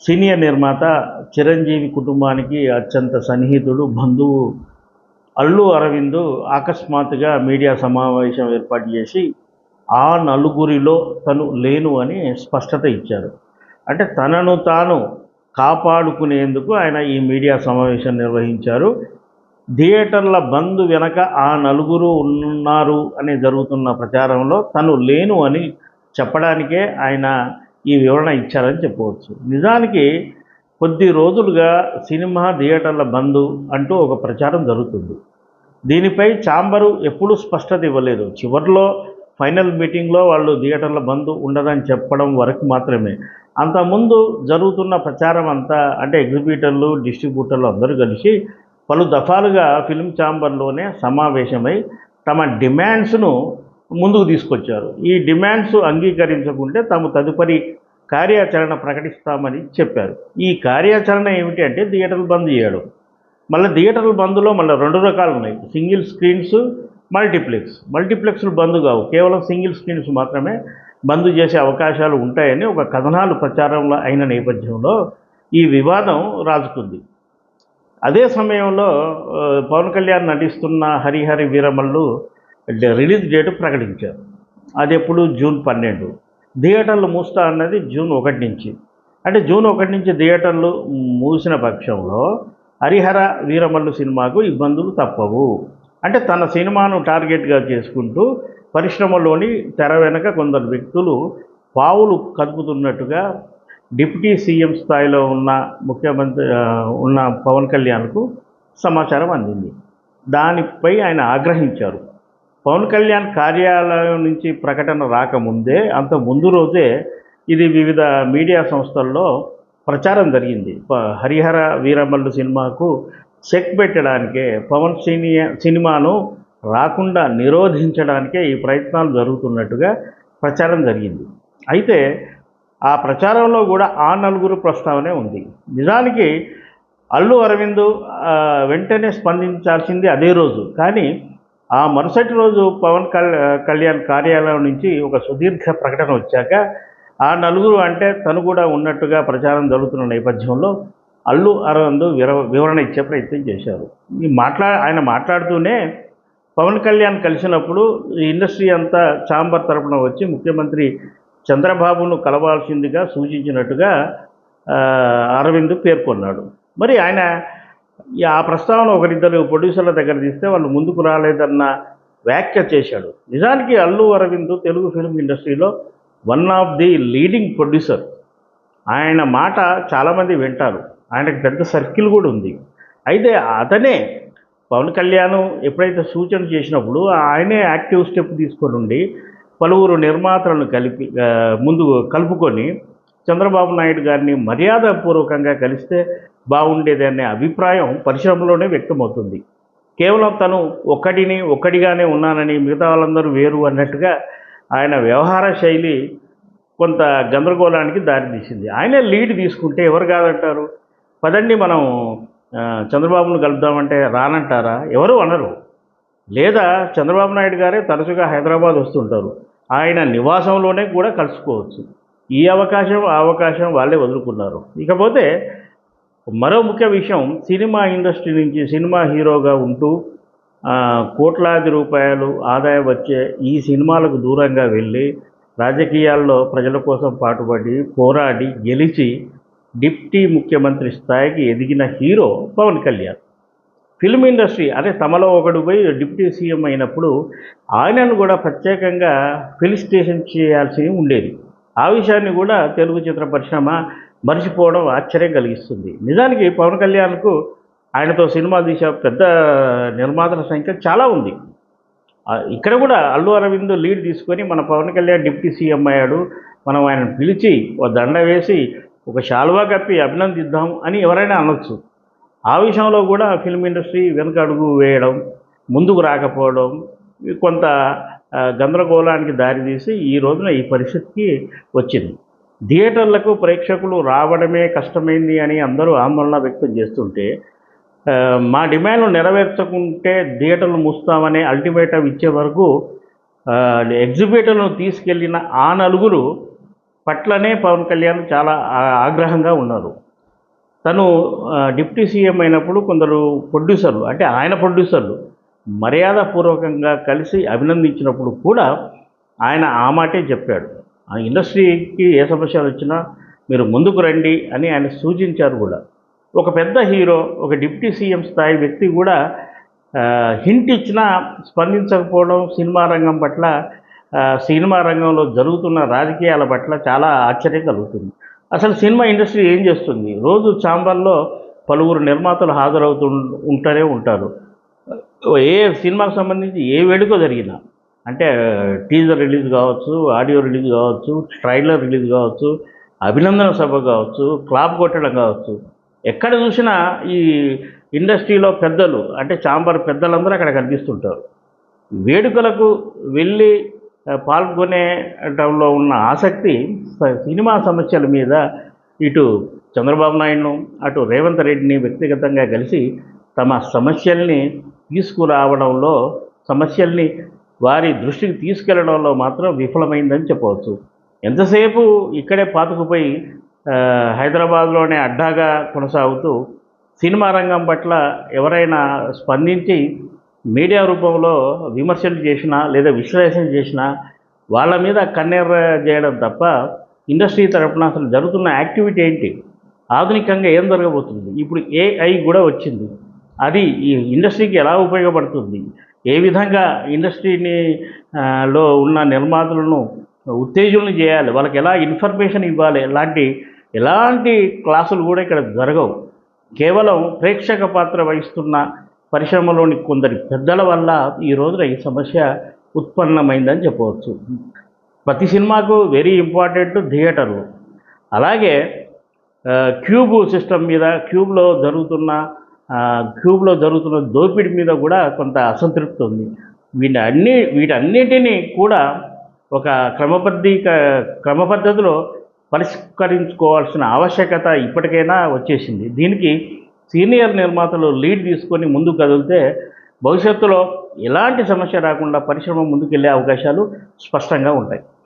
Senior నిర్మాత చిరంజీవి కుటుంబానికి అత్యంత సన్నిహితుడు బంధువు అల్లు అరవింద్ అకస్మాత్తుగా మీడియా సమావేశం ఏర్పాటు చేసి ఆ నలుగురిలో తను లేను అని స్పష్టత ఇచ్చారు. అంటే తనను తాను కాపాడుకునేందుకు ఆయన ఈ మీడియా సమావేశం నిర్వహించారు. థియేటర్ల బంద్ వెనక ఆ నలుగురు ఉన్నారు అని జరుగుతున్న ప్రచారంలో తను లేను అని చెప్పడానికే ఆయన ఈ వివరణ ఇచ్చారని చెప్పవచ్చు. నిజానికి కొద్ది రోజులుగా సినిమా థియేటర్ల బంద్ అంటూ ఒక ప్రచారం జరుగుతుంది. దీనిపై చాంబరు ఎప్పుడూ స్పష్టత ఇవ్వలేదు. చివరిలో ఫైనల్ మీటింగ్లో వాళ్ళు థియేటర్ల బంద్ ఉండదని చెప్పడం వరకు మాత్రమే. అంతకుముందు జరుగుతున్న ప్రచారం అంతా అంటే ఎగ్జిబిటర్లు డిస్ట్రిబ్యూటర్లు అందరూ కలిసి పలు దఫాలుగా ఫిల్మ్ ఛాంబర్లోనే సమావేశమై తమ డిమాండ్స్ను ముందుకు తీసుకొచ్చారు. ఈ డిమాండ్స్ అంగీకరించకుంటే తాము తదుపరి కార్యాచరణ ప్రకటిస్తామని చెప్పారు. ఈ కార్యాచరణ ఏమిటి అంటే థియేటర్లు బంద్ చేయడం. మళ్ళీ థియేటర్లు బంద్లో మళ్ళీ రెండు రకాలు ఉన్నాయి. Single screens multiplex. మల్టీప్లెక్స్లు బంద్ కావు. కేవలం సింగిల్ స్క్రీన్స్ మాత్రమే బంద్ చేసే అవకాశాలు ఉంటాయని ఒక కథనాలు ప్రచారంలో అయిన నేపథ్యంలో ఈ వివాదం రాజుకుంది. అదే సమయంలో పవన్ కళ్యాణ్ నటిస్తున్న హరిహరి వీరమల్లు రిలీజ్ డేట్ ప్రకటించారు. అది ఎప్పుడు? జూన్ పన్నెండు. థియేటర్లు మూస్తా అన్నది జూన్ ఒకటి నుంచి. అంటే జూన్ ఒకటి నుంచి థియేటర్లు మూసిన పక్షంలో హరిహర వీరమల్లు సినిమాకు ఇబ్బందులు తప్పవు. అంటే తన సినిమాను టార్గెట్గా చేసుకుంటూ పరిశ్రమలోని తెర వెనక కొందరు వ్యక్తులు పావులు కదుపుతున్నట్టుగా డిప్యూటీ సీఎం స్థాయిలో ఉన్న ముఖ్యమంత్రి ఉన్న పవన్ కళ్యాణ్కు సమాచారం అందింది. దానిపై ఆయన ఆగ్రహించారు. పవన్ కళ్యాణ్ కార్యాలయం నుంచి ప్రకటన రాకముందే అంత ముందు రోజే ఇది వివిధ మీడియా సంస్థల్లో ప్రచారం జరిగింది. ప- హరిహర వీరమల్లు సినిమాకు చెక్ పెట్టడానికే పవన్ సినియా సినిమాను రాకుండా నిరోధించడానికే ఈ ప్రయత్నాలు జరుగుతున్నట్టుగా ప్రచారం జరిగింది. అయితే ఆ ప్రచారంలో కూడా ఆ నలుగురు ప్రస్తావనే ఉంది. నిజానికి అల్లు అరవింద్ వెంటనే స్పందించాల్సింది అదే రోజు. కానీ ఆ మరుసటి రోజు పవన్ కళ్యాణ్ కార్యాలయం నుంచి ఒక సుదీర్ఘ ప్రకటన వచ్చాక ఆ నలుగురు అంటే తను కూడా ఉన్నట్టుగా ప్రచారం జరుగుతున్న నేపథ్యంలో అల్లు అరవింద్ వివరణ ఇచ్చే ప్రయత్నం చేశారు. ఈ మాట్లా ఆయన మాట్లాడుతూనే పవన్ కళ్యాణ్ కలిసినప్పుడు ఈ ఇండస్ట్రీ అంతా చాంబర్ తరపున వచ్చి ముఖ్యమంత్రి చంద్రబాబును కలవాల్సిందిగా సూచించినట్టుగా అరవింద్ పేర్కొన్నాడు. మరి ఆయన ఆ ప్రస్తావన ఒకరిద్దరు ప్రొడ్యూసర్ల దగ్గర తీస్తే వాళ్ళు ముందుకు రాలేదన్న వ్యాఖ్య చేశాడు. నిజానికి అల్లు అరవింద్ తెలుగు ఫిల్మ్ ఇండస్ట్రీలో one of the leading producer ఆయన మాట చాలామంది వింటారు. ఆయనకు పెద్ద సర్కిల్ కూడా ఉంది. అయితే అతనే పవన్ కళ్యాణ్ ఎప్పుడైతే సూచన చేసినప్పుడు ఆయనే యాక్టివ్ స్టెప్ తీసుకొని ఉండి పలువురు నిర్మాతలను కలిపి ముందు కలుపుకొని చంద్రబాబు నాయుడు గారిని మర్యాదపూర్వకంగా కలిస్తే బాగుండేది అనే అభిప్రాయం పరిశ్రమలోనే వ్యక్తమవుతుంది. కేవలం తను ఒక్కడిని ఒక్కడిగానే ఉన్నానని మిగతా వాళ్ళందరూ వేరు అన్నట్టుగా ఆయన వ్యవహార శైలి కొంత గందరగోళానికి దారితీసింది. ఆయనే లీడ్ తీసుకుంటే ఎవరు కాదంటారు? పదండి మనం చంద్రబాబును కలుద్దామంటే రానంటారా? ఎవరు అనరు. లేదా చంద్రబాబు నాయుడు గారే తరచుగా హైదరాబాద్ వస్తుంటారు. ఆయన నివాసంలోనే కూడా కలుసుకోవచ్చు. ఈ అవకాశం ఆ అవకాశం వాళ్ళే వదులుకున్నారు. ఇకపోతే మరో ముఖ్య విషయం సినిమా ఇండస్ట్రీ నుంచి సినిమా హీరోగా ఉంటూ కోట్లాది రూపాయలు ఆదాయం వచ్చే ఈ సినిమాలకు దూరంగా వెళ్ళి రాజకీయాల్లో ప్రజల కోసం పాటుపడి పోరాడి గెలిచి డిప్టీ ముఖ్యమంత్రి స్థాయికి ఎదిగిన hero Pawan Kalyan. Film industry అదే తమలో ఒకడు పోయి డిప్యూటీ సీఎం అయినప్పుడు ఆయనను కూడా ప్రత్యేకంగా ఫెలిసిటేషన్ చేయాల్సి ఉండేది. ఆ విషయాన్ని కూడా తెలుగు చిత్ర పరిశ్రమ మర్చిపోవడం ఆశ్చర్యం కలిగిస్తుంది. నిజానికి పవన్ కళ్యాణ్కు ఆయనతో సినిమాలు తీసే పెద్ద నిర్మాతల సంఖ్య చాలా ఉంది. ఇక్కడ కూడా అల్లు అరవింద్ లీడ్ తీసుకొని మన పవన్ కళ్యాణ్ డిప్యూటీ సీఎం అయ్యాడు. మనం ఆయన పిలిచి ఒక దండ వేసి ఒక శాలువా కప్పి అభినందిద్దాం అని ఎవరైనా అనొచ్చు. ఆ విషయంలో కూడా ఫిల్మ్ ఇండస్ట్రీ వెనుక అడుగు వేయడం ముందుకు రాకపోవడం కొంత గందరగోళానికి దారితీసి ఈ రోజున ఈ పరిస్థితికి వచ్చింది. థియేటర్లకు ప్రేక్షకులు రావడమే కష్టమైంది అని అందరూ ఆందోళన వ్యక్తం చేస్తుంటే మా డిమాండ్లు నెరవేర్చకుంటే థియేటర్లు మూస్తామనే అల్టిమేటం ఇచ్చే వరకు ఎగ్జిబిటర్లను తీసుకెళ్ళిన ఆ నలుగురు పట్లనే పవన్ కళ్యాణ్ చాలా ఆగ్రహంగా ఉన్నారు. తను డిప్యూటీ సీఎం అయినప్పుడు కొందరు ప్రొడ్యూసర్లు అంటే ఆయన ప్రొడ్యూసర్లు మర్యాదపూర్వకంగా కలిసి అభినందించినప్పుడు కూడా ఆయన ఆ మాటే చెప్పాడు. ఆ ఇండస్ట్రీకి ఏ సమస్యలు వచ్చినా మీరు ముందుకు రండి అని ఆయన సూచించారు కూడా. ఒక పెద్ద హీరో ఒక డిప్యూటీ సీఎం స్థాయి వ్యక్తి కూడా హింట్ ఇచ్చినా స్పందించకపోవడం సినిమా రంగం పట్ల సినిమా రంగంలో జరుగుతున్న రాజకీయాల పట్ల చాలా ఆశ్చర్యం కలుగుతుంది. అసలు సినిమా ఇండస్ట్రీ ఏం చేస్తుంది? రోజు ఛాంబర్లో పలువురు నిర్మాతలు హాజరవుతూ ఉంటూనే ఉంటారు. ఏ సినిమాకు సంబంధించి ఏ వేడుక జరిగినా అంటే టీజర్ రిలీజ్ కావచ్చు ఆడియో రిలీజ్ కావచ్చు ట్రైలర్ రిలీజ్ కావచ్చు అభినందన సభ కావచ్చు క్లాప్ కొట్టడం కావచ్చు ఎక్కడ చూసినా ఈ ఇండస్ట్రీలో పెద్దలు అంటే చాంబర్ పెద్దలందరూ అక్కడ కనిపిస్తుంటారు. వేడుకలకు వెళ్ళి పాల్గొనేటంలో ఉన్న ఆసక్తి సినిమా సమస్యల మీద ఇటు చంద్రబాబు నాయుడును అటు రేవంత్ రెడ్డిని వ్యక్తిగతంగా కలిసి తమ సమస్యల్ని తీసుకురావడంలో సమస్యల్ని వారి దృష్టికి తీసుకెళ్ళడంలో మాత్రం విఫలమైందని చెప్పవచ్చు. ఎంతసేపు ఇక్కడే పాతుకుపోయి హైదరాబాద్లోనే అడ్డాగా కొనసాగుతూ సినిమా రంగం పట్ల ఎవరైనా స్పందించి మీడియా రూపంలో విమర్శలు చేసినా లేదా విశ్లేషణ చేసినా వాళ్ళ మీద కన్నెర్ర చేయడం తప్ప ఇండస్ట్రీ తరఫున అసలు జరుగుతున్న యాక్టివిటీ ఏంటి? ఆధునికంగా ఏం జరగబోతుంది? ఇప్పుడు ఏఐ కూడా వచ్చింది. అది ఈ ఇండస్ట్రీకి ఎలా ఉపయోగపడుతుంది? ఏ విధంగా ఇండస్ట్రీని లో ఉన్న నిర్మాతలను ఉత్తేజులను చేయాలి? వాళ్ళకి ఎలా ఇన్ఫర్మేషన్ ఇవ్వాలి? ఇలాంటి ఎలాంటి క్లాసులు కూడా ఇక్కడ జరగవు. కేవలం ప్రేక్షక పాత్ర వహిస్తున్న పరిశ్రమలోని కొందరి పెద్దల వల్ల ఈ రోజున ఈ సమస్య ఉత్పన్నమైందని చెప్పవచ్చు. ప్రతి సినిమాకు వెరీ ఇంపార్టెంట్ థియేటర్లు అలాగే క్యూబ్ సిస్టమ్ మీద క్యూబ్లో జరుగుతున్న క్యూబ్లో జరుగుతున్న దోపిడీ మీద కూడా కొంత అసంతృప్తి ఉంది. వీటి అన్ని వీటన్నిటినీ కూడా ఒక క్రమబద్ధీక క్రమపద్ధతిలో పరిష్కరించుకోవాల్సిన ఆవశ్యకత ఇప్పటికైనా వచ్చేసింది. దీనికి సీనియర్ నిర్మాతలు లీడ్ తీసుకొని ముందుకు కదిలితే భవిష్యత్తులో ఎలాంటి సమస్య రాకుండా పరిశ్రమ ముందుకెళ్ళే అవకాశాలు స్పష్టంగా ఉంటాయి.